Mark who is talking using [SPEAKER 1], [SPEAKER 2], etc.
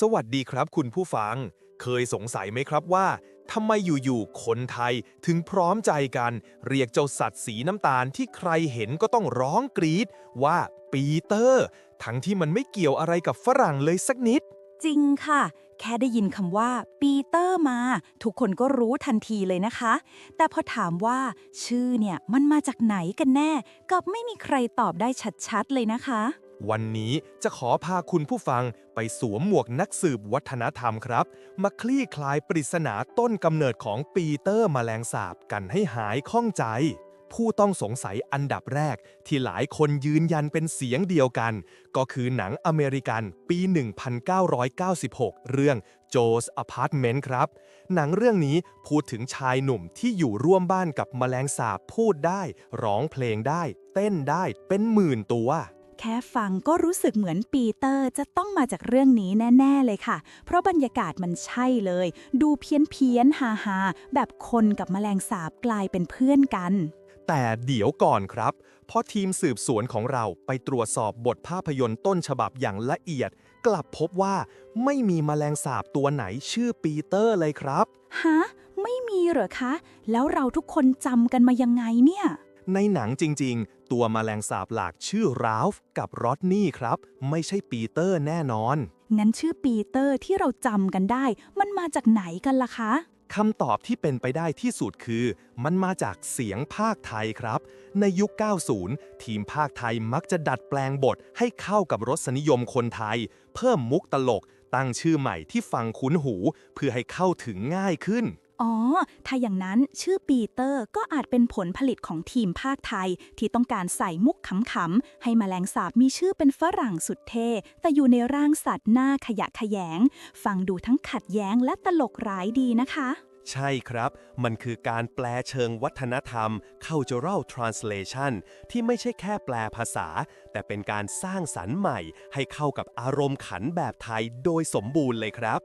[SPEAKER 1] สวัสดีครับคุณผู้ฟัง เคยสงสัยไหมครับว่าทำไมอยู่ๆคนไทยถึงพร้อมใจกัน เรียกเจ้าสัตว์สีน้ำตาลที่ใครเห็นก็ต้องร้องกรีดว่าปีเตอร์ ทั้งที่มันไม่เกี่ยวอะไรกับฝรั่งเลยสักนิด
[SPEAKER 2] จริงค่ะ แค่ได้ยินคำว่าปีเตอร์มา ทุกคนก็รู้ทันทีเลยนะคะ แต่พอถามว่า ชื่อเนี่ยมันมาจากไหนกันแน่กับไม่มีใครตอบได้ชัดๆเลยนะคะ
[SPEAKER 1] วันนี้จะขอพาคุณผู้ฟังไปสวมหมวกนักสืบวัฒนธรรมครับ มาคลี่คลายปริศนาต้นกำเนิดของปีเตอร์แมลงสาบกันให้หายข้องใจ ผู้ต้องสงสัยอันดับแรก ที่หลายคนยืนยันเป็นเสียงเดียวกัน ก็คือหนังอเมริกันปี 1996 เรื่อง Joe's Apartment ครับ หนังเรื่องนี้พูดถึงชายหนุ่มที่อยู่ร่วมบ้านกับแมลงสาบพูดได้ ร้องเพลงได้ เต้นได้เป็นหมื่นตัว
[SPEAKER 2] แค่ฟังก็รู้สึกเหมือนปีเตอร์จะต้องมาจากเรื่องนี้แน่ ๆ เลยค่ะ เพราะบรรยากาศมันใช่เลย ดูเพี้ยนเพี้ยนๆฮาฮาๆแบบคนกับแมลงสาบกลายเป็นเพื่อนกัน
[SPEAKER 1] แต่เดี๋ยวก่อนครับ เพราะทีมสืบสวนของเราไปตรวจสอบบทภาพยนตร์ต้นฉบับอย่างละเอียด กลับพบว่าไม่มีแมลงสาบตัวไหนชื่อปีเตอร์เลยครับ
[SPEAKER 2] ฮะ ไม่มีเหรอคะ แล้วเราทุกคนจำกันมายังไงเนี่ย
[SPEAKER 1] ในหนังจริงๆ ตัวแมลงสาบหลักชื่อราฟกับรอดนี่ครับ ไม่ใช่ปีเตอร์แน่นอน
[SPEAKER 2] งั้นชื่อปีเตอร์ที่เราจำกันได้ มันมาจากไหนกันล่ะคะ
[SPEAKER 1] คำตอบที่เป็นไปได้ที่สุดคือ มันมาจากเสียงภาคไทยครับ ในยุค 90 ทีมภาคไทยมักจะดัดแปลงบทให้เข้ากับรสนิยมคนไทย เพิ่มมุกตลก ตั้งชื่อใหม่ที่ฟังคุ้นหู เพื่อให้เข้าถึงง่ายขึ้น
[SPEAKER 2] อ๋อ ถ้าอย่างนั้นชื่อปีเตอร์ก็อาจเป็นผลผลิตของทีมภาคไทย ที่ต้องการใส่มุกขำๆ ให้แมลงสาบมีชื่อเป็นฝรั่งสุดเท่ แต่อยู่ในร่างสัตว์หน้าขยะขยง ฟังดูทั้งขัดแย้งและตลกร้ายดีนะคะ
[SPEAKER 1] ใช่ครับ มันคือการแปลเชิงวัฒนธรรม cultural translation ที่ไม่ใช่แค่แปลภาษา แต่เป็นการสร้างสรรค์ใหม่ ให้เข้ากับอารมณ์ขันแบบไทยโดยสมบูรณ์เลยครับ